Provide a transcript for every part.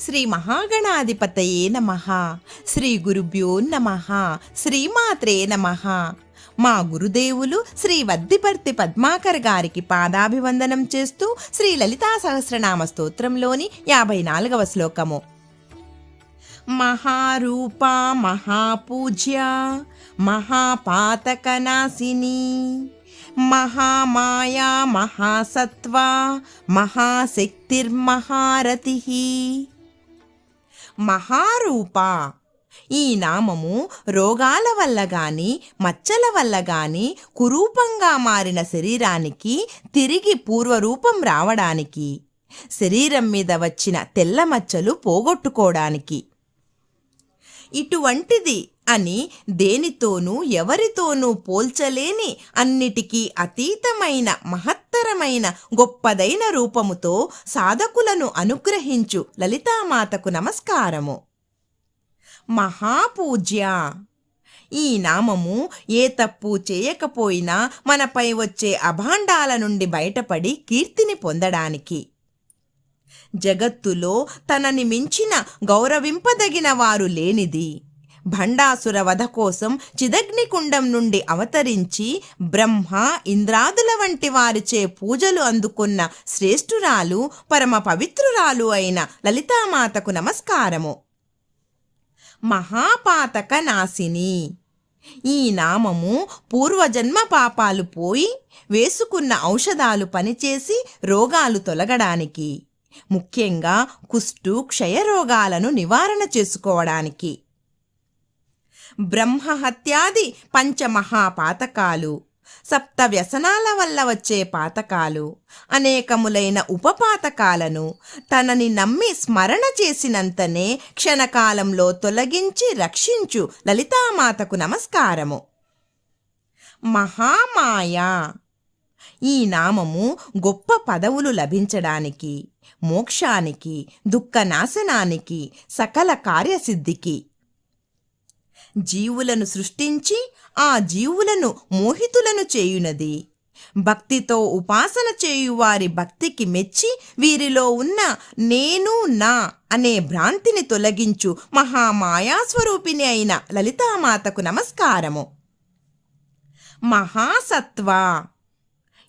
శ్రీ మహాగణాధిపతయే నమ. శ్రీ గురుభ్యో నమ. శ్రీమాత్రే నమ. మా గురుదేవులు శ్రీ వద్దిపర్తి పద్మాకర్ గారికి పాదాభివందనం చేస్తూ శ్రీ లలితా సహస్రనామ స్తోత్రంలోని యాభై నాలుగవ శ్లోకము. మహారూప మహాపూజ్య మహాపాతకనాశిని మహామాయా మహాసత్వ మహాశక్తిర్మహారతి మహారూప. ఈ నామము రోగాల వల్ల గాని మచ్చల వల్ల గాని కురూపంగా మారిన శరీరానికి తిరిగి పూర్వరూపం రావడానికి శరీరం మీద వచ్చిన తెల్ల మచ్చలు పోగొట్టుకోవడానికి. ఇటువంటిది అని దేనితోనూ ఎవరితోనూ పోల్చలేని అన్నిటికీ అతీతమైన మహత్తరమైన గొప్పదైన రూపముతో సాధకులను అనుగ్రహించు లలితామాతకు నమస్కారము. మహాపూజ్య! ఈ నామము ఏ తప్పు చేయకపోయినా మనపై వచ్చే అభాండాల నుండి బయటపడి కీర్తిని పొందడానికి. జగత్తులో తనని మించిన గౌరవింపదగిన వారు లేనిది. భండాసుర వధ కోసం చిదగ్నికుండం నుండి అవతరించి బ్రహ్మ ఇంద్రాదుల వంటి వారిచే పూజలు అందుకున్న శ్రేష్ఠురాలు పరమ పవిత్రురాలు అయిన లలితామాతకు నమస్కారము. మహాపాతక నాశిని ఈ నామము పూర్వజన్మ పాపాలు పోయి వేసుకున్న ఔషధాలు పనిచేసి రోగాలు తొలగడానికి ముఖ్యంగా కుష్టు క్షయరోగాలను నివారణ చేసుకోవడానికి. బ్రహ్మహత్యాది పంచమహాపాతకాలు. సప్త వ్యసనాల వల్ల వచ్చే పాతకాలు. అనేకములైన ఉపపాతకాలను తనని నమ్మి స్మరణ చేసినంతనే క్షణకాలంలో తొలగించి రక్షించు లలితామాతకు నమస్కారము. మహామాయా! ఈ నామము గొప్ప పదవులు లభించడానికి మోక్షానికి దుఃఖనాశనానికి సకల కార్యసిద్ధికి జీవులను సృష్టించి ఆ జీవులను మోహితులను చేయునది. భక్తితో ఉపాసన చేయువారి భక్తికి మెచ్చి వీరిలో ఉన్న నేను నా అనే భ్రాంతిని తొలగించు మహామాయాస్వరూపిణి అయిన లలితామాతకు నమస్కారము. మహాసత్వ.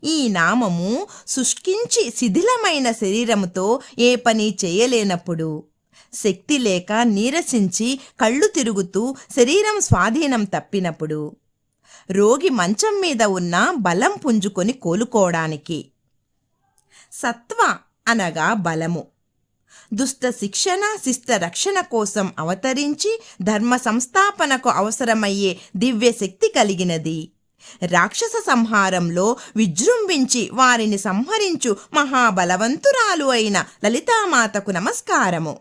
ఈ నామము శుష్కించి శిథిలమైన శరీరముతో ఏ పని చేయలేనప్పుడు శక్తి లేక నీరసించి కళ్ళు తిరుగుతూ శరీరం స్వాధీనం తప్పినప్పుడు రోగి మంచం మీద ఉన్న బలం పుంజుకొని కోలుకోవడానికి. సత్వ అనగా బలము. దుష్ట శిక్షణ శిష్ట రక్షణ కోసం అవతరించి ధర్మ సంస్థాపనకు అవసరమయ్యే దివ్య శక్తి కలిగినది. రాక్షస సంహారంలో విజృంభించి వారిని సంహరించు మహాబలవంతురాలు అయిన లలితామాతకు నమస్కారము.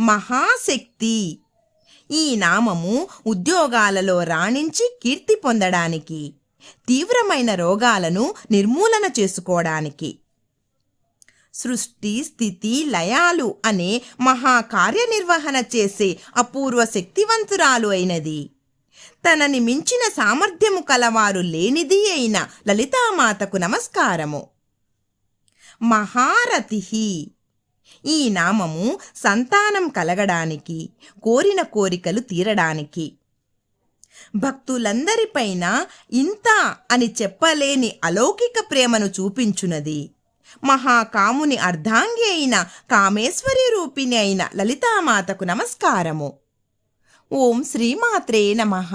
మహాశక్తి. ఈ నామము ఉద్యోగాలలో రాణించి కీర్తి పొందడానికి తీవ్రమైన రోగాలను నిర్మూలన చేసుకోవడానికి. సృష్టి స్థితి లయాలు అనే మహాకార్యనిర్వహణ చేసే అపూర్వ శక్తివంతురాలు అయినది. తనని మించిన సామర్థ్యము కలవారు లేనిది అయిన లలితామాతకు నమస్కారము. మహారథి ఈ నామము సంతానం కలగడానికి కోరిన కోరికలు తీరడానికి. భక్తులందరిపైన ఇంత అని చెప్పలేని అలౌకిక ప్రేమను చూపించునది. మహాకాముని అర్ధాంగి అయిన కామేశ్వరి రూపిణి అయిన లలితామాతకు నమస్కారము. ఓం శ్రీమాత్రే నమః.